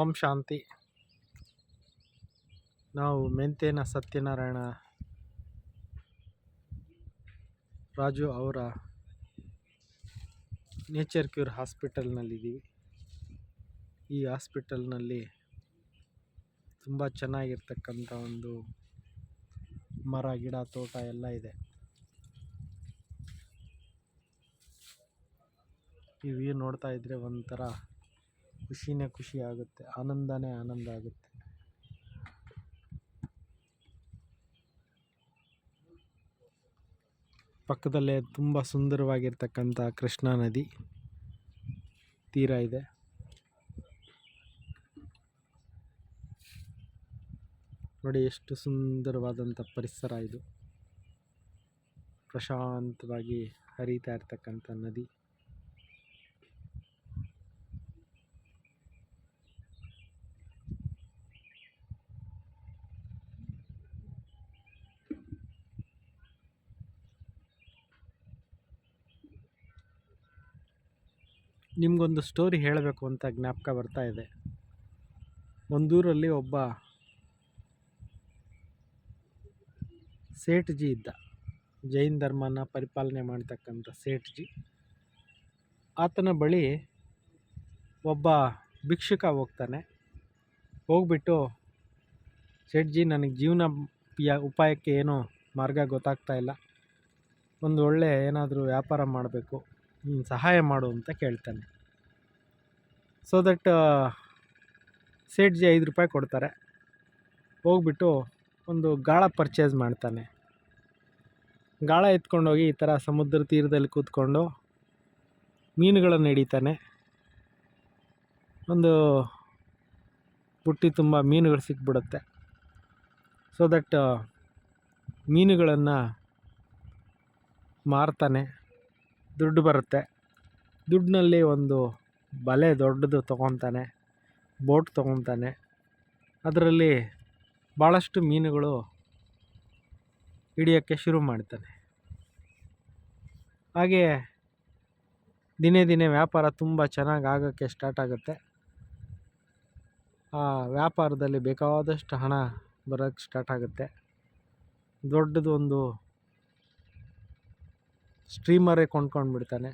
ಓಂ ಶಾಂತಿ. ನಾವು ಮೆಂತೇನ ಸತ್ಯನಾರಾಯಣ ರಾಜು ಅವರ nature cure ಹಾಸ್ಪಿಟಲ್ನಲ್ಲಿದ್ದೀವಿ. ಈ ಹಾಸ್ಪಿಟಲ್ನಲ್ಲಿ ತುಂಬ ಚೆನ್ನಾಗಿರ್ತಕ್ಕಂಥ ಒಂದು ಮರ, ಗಿಡ, ತೋಟ ಎಲ್ಲ ಇದೆ. ಈ ವ್ಯೂ ನೋಡ್ತಾ ಇದ್ರೆ ಒಂಥರ ಖುಷಿನೇ ಖುಷಿ ಆಗುತ್ತೆ, ಆನಂದನೇ ಆನಂದ ಆಗುತ್ತೆ. ಪಕ್ಕದಲ್ಲೇ ತುಂಬ ಸುಂದರವಾಗಿರ್ತಕ್ಕಂಥ ಕೃಷ್ಣಾ ನದಿ ತೀರ ಇದೆ. ನೋಡಿ ಎಷ್ಟು ಸುಂದರವಾದಂಥ ಪರಿಸರ ಇದು. ಪ್ರಶಾಂತವಾಗಿ ಹರಿತಾ ಇರ್ತಕ್ಕಂಥ ನದಿ. ನಿಮಗೊಂದು ಸ್ಟೋರಿ ಹೇಳಬೇಕು ಅಂತ ಜ್ಞಾಪಕ ಬರ್ತಾ ಇದೆ. ಒಂದೂರಲ್ಲಿ ಒಬ್ಬ ಸೇಠ್ಜಿ ಇದ್ದ. ಜೈನ್ ಧರ್ಮನ ಪರಿಪಾಲನೆ ಮಾಡ್ತಕ್ಕಂಥ ಸೇಠ್ಜಿ. ಆತನ ಬಳಿ ಒಬ್ಬ ಭಿಕ್ಷುಕ ಹೋಗ್ತಾನೆ. ಹೋಗ್ಬಿಟ್ಟು, ಸೇಠ್ಜಿ, ನನಗೆ ಜೀವನ ಪಿಯ ಉಪಾಯಕ್ಕೆ ಏನೋ ಮಾರ್ಗ ಗೊತ್ತಾಗ್ತಾ ಇಲ್ಲ. ಒಂದು ಒಳ್ಳೆ ಏನಾದರೂ ವ್ಯಾಪಾರ ಮಾಡಬೇಕು. ಸಹಾಯ ಮಾಡು ಅಂತ ಕೇಳ್ತಾನೆ. ಸೊ ದಟ್ ಸೇಠ್ಜಿ ಐದು ರೂಪಾಯಿ ಕೊಡ್ತಾರೆ. ಹೋಗ್ಬಿಟ್ಟು ಒಂದು ಗಾಳ ಪರ್ಚೇಸ್ ಮಾಡ್ತಾನೆ. ಗಾಳ ಎತ್ಕೊಂಡೋಗಿ ಈ ಥರ ಸಮುದ್ರ ತೀರದಲ್ಲಿ ಕೂತ್ಕೊಂಡು ಮೀನುಗಳನ್ನು ಹಿಡಿತಾನೆ. ಒಂದು ಬುಟ್ಟಿ ತುಂಬ ಮೀನುಗಳು ಸಿಕ್ಬಿಡುತ್ತೆ. ಸೊ ದಟ್ ಮೀನುಗಳನ್ನು ಮಾರ್ತಾನೆ. ದುಡ್ಡು ಬರುತ್ತೆ. ದುಡ್ಡಿನಲ್ಲಿ ಒಂದು ಬಲೆ ದೊಡ್ಡದು ತೊಗೊತಾನೆ, ಬೋಟ್ ತೊಗೊತಾನೆ. ಅದರಲ್ಲಿ ಭಾಳಷ್ಟು ಮೀನುಗಳು ಹಿಡಿಯೋಕ್ಕೆ ಶುರು ಮಾಡ್ತಾನೆ. ಹಾಗೆಯೇ ದಿನೇ ದಿನೇ ವ್ಯಾಪಾರ ತುಂಬ ಚೆನ್ನಾಗಿ ಆಗೋಕ್ಕೆ ಸ್ಟಾರ್ಟ್ ಆಗುತ್ತೆ. ಆ ವ್ಯಾಪಾರದಲ್ಲಿ ಬೇಕಾದಷ್ಟು ಹಣ ಬರೋಕ್ಕೆ ಸ್ಟಾರ್ಟ್ ಆಗುತ್ತೆ. ದೊಡ್ಡದು ಒಂದು ಸ್ಟ್ರೀಮರೇ ಕೊಂಡ್ಕೊಂಡ್ಬಿಡ್ತಾನೆ.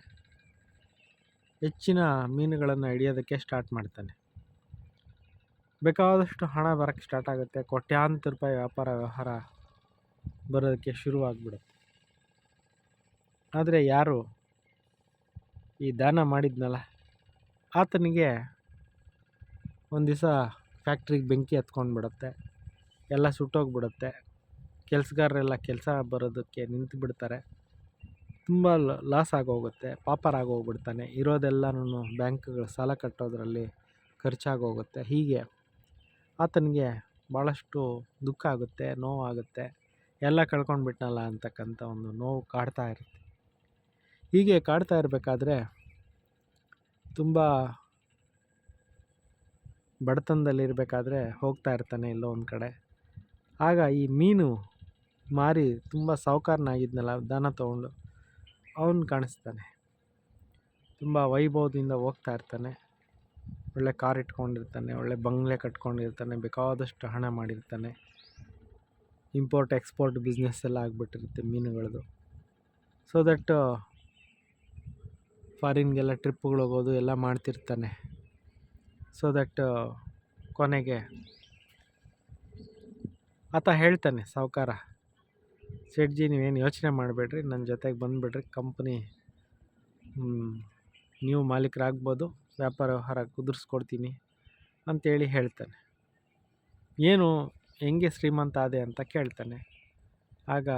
ಹೆಚ್ಚಿನ ಮೀನುಗಳನ್ನು ಹಿಡಿಯೋದಕ್ಕೆ ಸ್ಟಾರ್ಟ್ ಮಾಡ್ತಾನೆ. ಬೇಕಾದಷ್ಟು ಹಣ ಬರೋಕ್ಕೆ ಸ್ಟಾರ್ಟ್ ಆಗುತ್ತೆ. ಕೋಟ್ಯಾಂತರ ರೂಪಾಯಿ ವ್ಯಾಪಾರ ವ್ಯವಹಾರ ಬರೋದಕ್ಕೆ ಶುರುವಾಗ್ಬಿಡುತ್ತೆ. ಆದರೆ ಯಾರು ಈ ದಾನ ಮಾಡಿದ್ನಲ್ಲ? ಆತನಿಗೆ ಒಂದು ದಿವಸ ಫ್ಯಾಕ್ಟ್ರಿಗೆ ಬೆಂಕಿ ಹತ್ಕೊಂಡು ಬಿಡುತ್ತೆ ಎಲ್ಲ ಸುಟ್ಟೋಗ್ಬಿಡುತ್ತೆ. ಕೆಲಸಗಾರರೆಲ್ಲ ಕೆಲಸ ಬರೋದಕ್ಕೆ ನಿಂತು ಬಿಡ್ತಾರೆ ತುಂಬ ಲಾಸ್ ಆಗೋಗುತ್ತೆ, ಪಾಪರ್ ಆಗೋಗ್ಬಿಡ್ತಾನೆ. ಇರೋದೆಲ್ಲನೂ ಬ್ಯಾಂಕ್ಗಳು ಸಾಲ ಕಟ್ಟೋದರಲ್ಲಿ ಖರ್ಚಾಗೋಗುತ್ತೆ. ಹೀಗೆ ಆತನಿಗೆ ಭಾಳಷ್ಟು ದುಃಖ ಆಗುತ್ತೆ ನೋವಾಗುತ್ತೆ ಎಲ್ಲ ಕಳ್ಕೊಂಡ್ಬಿಟ್ನಲ್ಲ ಅಂತಕ್ಕಂಥ ಒಂದು ನೋವು ಕಾಡ್ತಾ ಇರುತ್ತೆ. ಹೀಗೆ ಕಾಡ್ತಾ ಇರಬೇಕಾದ್ರೆ ತುಂಬ ಬಡತನದಲ್ಲಿರಬೇಕಾದ್ರೆ ಹೋಗ್ತಾ ಇರ್ತಾನೆ ಎಲ್ಲೋ ಒಂದು ಕಡೆ. ಆಗ ಈ ಮೀನು ಮಾರಿ ತುಂಬ ಸಾಹುಕಾರನಾಗಿದ್ನಲ್ಲ ದಾನ ತೊಗೊಂಡು. ಅವನು ಕಾಣಿಸ್ತಾನೆ. ತುಂಬ ವೈಭವದಿಂದ ಹೋಗ್ತಾ ಇರ್ತಾನೆ. ಒಳ್ಳೆ ಕಾರ್ ಇಟ್ಕೊಂಡಿರ್ತಾನೆ, ಒಳ್ಳೆ ಬಂಗ್ಲೆ ಕಟ್ಕೊಂಡಿರ್ತಾನೆ, ಬೇಕಾದಷ್ಟು ಹಣ ಮಾಡಿರ್ತಾನೆ. ಇಂಪೋರ್ಟ್ ಎಕ್ಸ್ಪೋರ್ಟ್ ಬಿಸ್ನೆಸ್ ಎಲ್ಲ ಆಗಿಬಿಟ್ಟಿರುತ್ತೆ ಮೀನುಗಳದ್ದು ಸೊ ದಟ್ ಫಾರಿನ್ಗೆಲ್ಲ ಟ್ರಿಪ್ಗಳು ಹೋಗೋದು ಎಲ್ಲ ಮಾಡ್ತಿರ್ತಾನೆ. ಸೊ ದಟ್ ಕೊನೆಗೆ ಆತ ಹೇಳ್ತಾನೆ ಸಾಹುಕಾರ ಸೇಠ್ಜಿ ನೀವೇನು ಯೋಚನೆ ಮಾಡಬೇಡ್ರಿ ನನ್ನ ಜೊತೆಗೆ ಬಂದುಬಿಡ್ರಿ, ಕಂಪ್ನಿ ನೀವು ಮಾಲೀಕರಾಗ್ಬೋದು ವ್ಯಾಪಾರ ವ್ಯವಹಾರ ಕುದುರಿಸ್ಕೊಡ್ತೀನಿ ಅಂತೇಳಿ ಹೇಳ್ತಾನೆ. ಏನು, ಹೆಂಗೆ ಶ್ರೀಮಂತ ಆದೆ ಅಂತ ಕೇಳ್ತಾನೆ. ಆಗ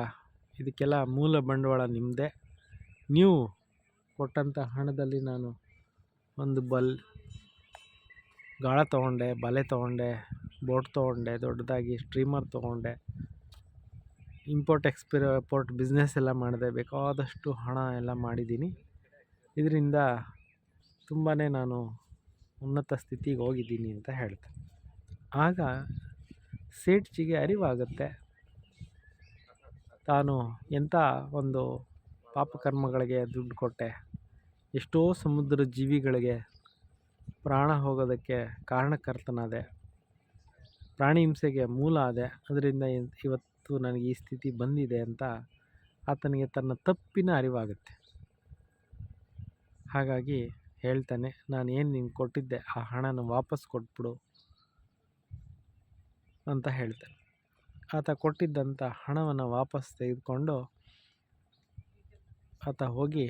ಇದಕ್ಕೆಲ್ಲ ಮೂಲ ಬಂಡವಾಳ ನಿಮ್ಮದೇ ನೀವು ಕೊಟ್ಟಂಥ ಹಣದಲ್ಲಿ ನಾನು ಒಂದು ಬಲ್, ಗಾಳ ತೊಗೊಂಡೆ, ಬಲೆ ತೊಗೊಂಡೆ, ಬೋಟ್ ತೊಗೊಂಡೆ, ದೊಡ್ಡದಾಗಿ ಸ್ಟ್ರೀಮರ್ ತೊಗೊಂಡೆ ಇಂಪೋರ್ಟ್ ಎಕ್ಸ್ಪೋರ್ಟ್ ಬಿಸ್ನೆಸ್ ಎಲ್ಲ ಮಾಡಿದೆ ಬೇಕಾದಷ್ಟು ಹಣ ಎಲ್ಲ ಮಾಡಿದ್ದೀನಿ. ಇದರಿಂದ ತುಂಬಾ ನಾನು ಉನ್ನತ ಸ್ಥಿತಿಗೆ ಹೋಗಿದ್ದೀನಿ ಅಂತ ಹೇಳ್ತೆ. ಆಗ ಸೇಟ್ಜಿಗೆ ಅರಿವಾಗುತ್ತೆ. ತಾನು ಎಂಥ ಒಂದು ಪಾಪಕರ್ಮಗಳಿಗೆ ದುಡ್ಡು ಕೊಟ್ಟೆ. ಎಷ್ಟೋ ಸಮುದ್ರ ಜೀವಿಗಳಿಗೆ ಪ್ರಾಣ ಹೋಗೋದಕ್ಕೆ ಕಾರಣಕರ್ತನಾದೆ. ಪ್ರಾಣಿ ಹಿಂಸೆಗೆ ಮೂಲ ಆದೆ. ಅದರಿಂದ ಇವತ್ತು ನನಗೆ ಈ ಸ್ಥಿತಿ ಬಂದಿದೆ ಅಂತ ಆತನಿಗೆ ತನ್ನ ತಪ್ಪಿನ ಅರಿವಾಗುತ್ತೆ. ಹಾಗಾಗಿ ಹೇಳ್ತಾನೆ, ನಾನು ಏನು ನಿಂಗೆ ಕೊಟ್ಟಿದ್ದೆ ಆ ಹಣನ ವಾಪಸ್ ಕೊಟ್ಬಿಡು ಅಂತ ಹೇಳ್ತಾನೆ. ಆತ ಕೊಟ್ಟಿದ್ದಂಥ ಹಣವನ್ನು ವಾಪಸ್ ತೆಗೆದುಕೊಂಡು ಆತ ಹೋಗಿ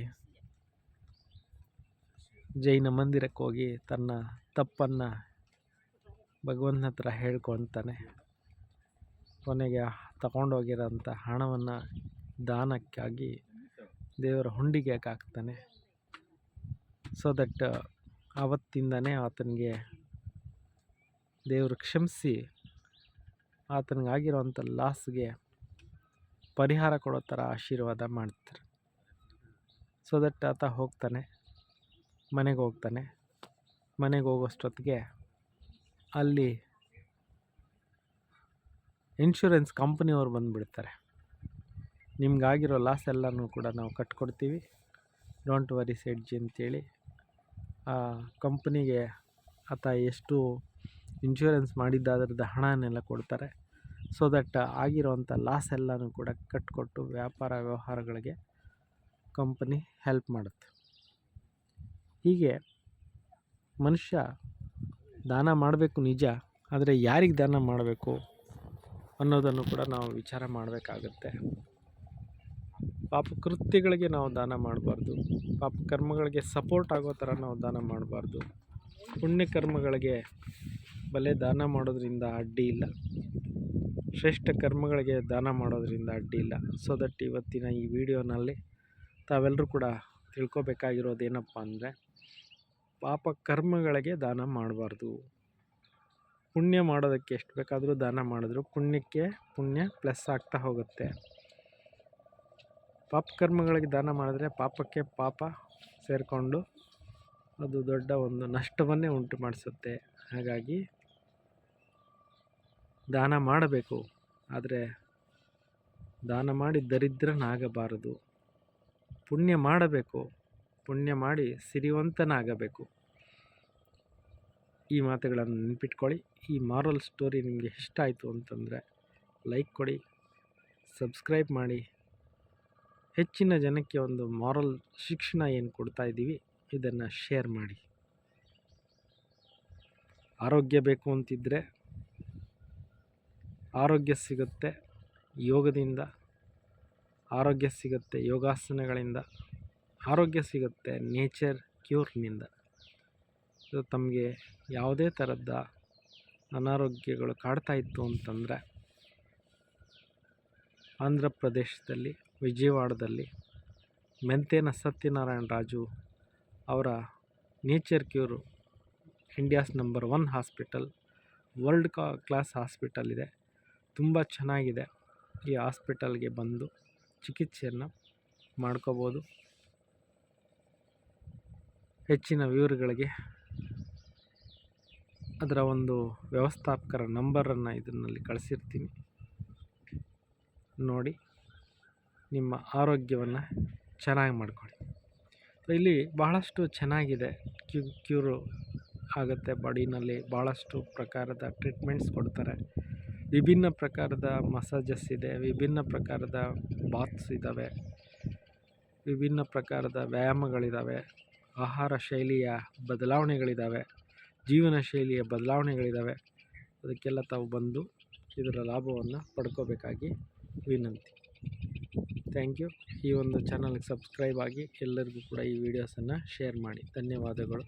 ಜೈನ ಮಂದಿರಕ್ಕೆ ಹೋಗಿ ತನ್ನ ತಪ್ಪನ್ನು ಭಗವಂತನ ಹತ್ರ ಹೇಳ್ಕೊತಾನೆ ಕೊನೆಗೆ ತಗೊಂಡೋಗಿರೋಂಥ ಹಣವನ್ನು ದಾನಕ್ಕಾಗಿ ದೇವರ ಹುಂಡಿಗೆ ಹಾಕ್ತಾನೆ ಸೊ ದಟ್ ಆವತ್ತಿಂದನೇ ಆತನಿಗೆ ದೇವರು ಕ್ಷಮಿಸಿ ಆತನಿಗಾಗಿರೋವಂಥ ಲಾಸ್ಗೆ ಪರಿಹಾರ ಕೊಡೋ ಥರ ಆಶೀರ್ವಾದ ಮಾಡ್ತಾರೆ. ಸೊ ದಟ್ ಆತ ಹೋಗ್ತಾನೆ, ಮನೆಗೆ ಹೋಗ್ತಾನೆ. ಮನೆಗೆ ಹೋಗೋಷ್ಟೊತ್ತಿಗೆ ಅಲ್ಲಿ ಇನ್ಶೂರೆನ್ಸ್ ಕಂಪ್ನಿಯವರು ಬಂದುಬಿಡ್ತಾರೆ. ನಿಮಗಾಗಿರೋ ಲಾಸ್ ಎಲ್ಲನೂ ಕೂಡ ನಾವು ಕಟ್ಕೊಡ್ತೀವಿ. ಡೋಂಟ್ ವರಿ ಸೆಡ್ಜಿ ಅಂತೇಳಿ. ಆ ಕಂಪ್ನಿಗೆ ಆತ ಎಷ್ಟು ಇನ್ಶೂರೆನ್ಸ್ ಮಾಡಿದ್ದ ಅದರದ್ದು ಹಣನೆಲ್ಲ ಕೊಡ್ತಾರೆ. ಸೊ ದಟ್ ಆಗಿರೋವಂಥ ಲಾಸ್ ಎಲ್ಲನೂ ಕೂಡ ಕಟ್ಕೊಟ್ಟು ವ್ಯಾಪಾರ ವ್ಯವಹಾರಗಳಿಗೆ ಕಂಪನಿ ಹೆಲ್ಪ್ ಮಾಡುತ್ತೆ. ಹೀಗೆ ಮನುಷ್ಯ ದಾನ ಮಾಡಬೇಕು ನಿಜ, ಆದರೆ ಯಾರಿಗೆ ದಾನ ಮಾಡಬೇಕು? ಅನ್ನೋದನ್ನು ಕೂಡ ನಾವು ವಿಚಾರ ಮಾಡಬೇಕಾಗತ್ತೆ. ಪಾಪ ಕೃತ್ಯಗಳಿಗೆ ನಾವು ದಾನ ಮಾಡಬಾರ್ದು. ಪಾಪ ಕರ್ಮಗಳಿಗೆ ಸಪೋರ್ಟ್ ಆಗೋ ಥರ ನಾವು ದಾನ ಮಾಡಬಾರ್ದು. ಪುಣ್ಯ ಕರ್ಮಗಳಿಗೆ ಬಲೆ ದಾನ ಮಾಡೋದ್ರಿಂದ ಅಡ್ಡಿ ಇಲ್ಲ. ಶ್ರೇಷ್ಠ ಕರ್ಮಗಳಿಗೆ ದಾನ ಮಾಡೋದ್ರಿಂದ ಅಡ್ಡಿ ಇಲ್ಲ. ಸೊ ದಟ್ ಇವತ್ತಿನ ಈ ವಿಡಿಯೋನಲ್ಲಿ ತಾವೆಲ್ಲರೂ ಕೂಡ ತಿಳ್ಕೊಬೇಕಾಗಿರೋದೇನಪ್ಪ ಅಂದರೆ ಪಾಪ ಕರ್ಮಗಳಿಗೆ ದಾನ ಮಾಡಬಾರ್ದು. ಪುಣ್ಯ ಮಾಡೋದಕ್ಕೆ ಎಷ್ಟು ಬೇಕಾದರೂ ದಾನ ಮಾಡಿದ್ರು ಪುಣ್ಯಕ್ಕೆ ಪುಣ್ಯ ಪ್ಲಸ್ ಆಗ್ತಾ ಹೋಗುತ್ತೆ. ಪಾಪ ಕರ್ಮಗಳಿಗೆ ದಾನ ಮಾಡಿದ್ರೆ ಪಾಪಕ್ಕೆ ಪಾಪ ಸೇರಿಕೊಂಡು ಅದು ದೊಡ್ಡ ಒಂದು ನಷ್ಟವನ್ನೇ ಉಂಟು ಮಾಡಿಸುತ್ತೆ. ಹಾಗಾಗಿ ದಾನ ಮಾಡಬೇಕು, ಆದರೆ ದಾನ ಮಾಡಿ ದರಿದ್ರನಾಗಬಾರದು. ಪುಣ್ಯ ಮಾಡಬೇಕು, ಪುಣ್ಯ ಮಾಡಿ ಸಿರಿವಂತನಾಗಬೇಕು. ಈ ಮಾತುಗಳನ್ನು ನೆನ್ಪಿಟ್ಕೊಳ್ಳಿ. ಈ ಮಾರಲ್ ಸ್ಟೋರಿ ನಿಮಗೆ ಇಷ್ಟ ಆಯಿತು ಅಂತಂದರೆ ಲೈಕ್ ಕೊಡಿ ಸಬ್ಸ್ಕ್ರೈಬ್ ಮಾಡಿ. ಹೆಚ್ಚಿನ ಜನಕ್ಕೆ ಒಂದು ಮಾರಲ್ ಶಿಕ್ಷಣ ಏನು ಕೊಡ್ತಾ ಇದ್ದೀವಿ ಇದನ್ನು ಶೇರ್ ಮಾಡಿ. ಆರೋಗ್ಯ ಬೇಕು ಅಂತಿದ್ದರೆ ಆರೋಗ್ಯ ಸಿಗುತ್ತೆ ಯೋಗದಿಂದ, ಆರೋಗ್ಯ ಸಿಗುತ್ತೆ ಯೋಗಾಸನಗಳಿಂದ, ಆರೋಗ್ಯ ಸಿಗುತ್ತೆ ನೇಚರ್ ಕ್ಯೂರ್ನಿಂದ ಇದು ತಮಗೆ ಯಾವುದೇ ಥರದ ಅನಾರೋಗ್ಯಗಳು ಕಾಡ್ತಾ ಇತ್ತು ಅಂತಂದರೆ ಆಂಧ್ರ ಪ್ರದೇಶದಲ್ಲಿ, ವಿಜಯವಾಡದಲ್ಲಿ ಮೆಂತೇನ ಸತ್ಯನಾರಾಯಣ ರಾಜು ಅವರ nature cure India's number one hospital, world ಕಾ, ಕ್ಲಾಸ್ ಹಾಸ್ಪಿಟಲ್ ಇದೆ. ತುಂಬ ಚೆನ್ನಾಗಿದೆ. ಈ ಹಾಸ್ಪಿಟಲ್ಗೆ ಬಂದು ಚಿಕಿತ್ಸೆಯನ್ನು ಮಾಡ್ಕೋಬೋದು. ಹೆಚ್ಚಿನ ವಿವರಗಳಿಗೆ ಅದರ ಒಂದು ವ್ಯವಸ್ಥಾಪಕರ ನಂಬರನ್ನು ಇದರಲ್ಲಿ ಕಳಿಸಿರ್ತೀನಿ. ನೋಡಿ, ನಿಮ್ಮ ಆರೋಗ್ಯವನ್ನು ಚೆನ್ನಾಗಿ ಮಾಡಿಕೊಳ್ಳಿ. ಇಲ್ಲಿ ಬಹಳಷ್ಟು ಚೆನ್ನಾಗಿದೆ. ಕ್ಯೂ, ಕ್ಯೂರು ಆಗುತ್ತೆ ಬಾಡಿನಲ್ಲಿ ಭಾಳಷ್ಟು ಪ್ರಕಾರದ ಟ್ರೀಟ್ಮೆಂಟ್ಸ್ ಕೊಡ್ತಾರೆ. ವಿಭಿನ್ನ ಪ್ರಕಾರದ ಮಸಾಜಸ್ ಇದೆ, ವಿಭಿನ್ನ ಪ್ರಕಾರದ ಬಾತ್ಸ್ ಇದ್ದಾವೆ, ವಿಭಿನ್ನ ಪ್ರಕಾರದ ವ್ಯಾಯಾಮಗಳಿದ್ದಾವೆ, ಆಹಾರ ಶೈಲಿಯ ಬದಲಾವಣೆಗಳಿದ್ದಾವೆ. ಜೀವನ ಶೈಲಿಯ ಬದಲಾವಣೆಗಳಿದ್ದಾವೆ ಅದಕ್ಕೆಲ್ಲ ತಾವು ಬಂದು ಇದರ ಲಾಭವನ್ನು ಪಡ್ಕೋಬೇಕಾಗಿ ವಿನಂತಿ. ಥ್ಯಾಂಕ್ ಯು ಈ ಒಂದು ಚಾನಲ್ಗೆ ಸಬ್ಸ್ಕ್ರೈಬ್ ಆಗಿ ಎಲ್ಲರಿಗೂ ಕೂಡ ಈ ವಿಡಿಯೋಸನ್ನು ಶೇರ್ ಮಾಡಿ. ಧನ್ಯವಾದಗಳು.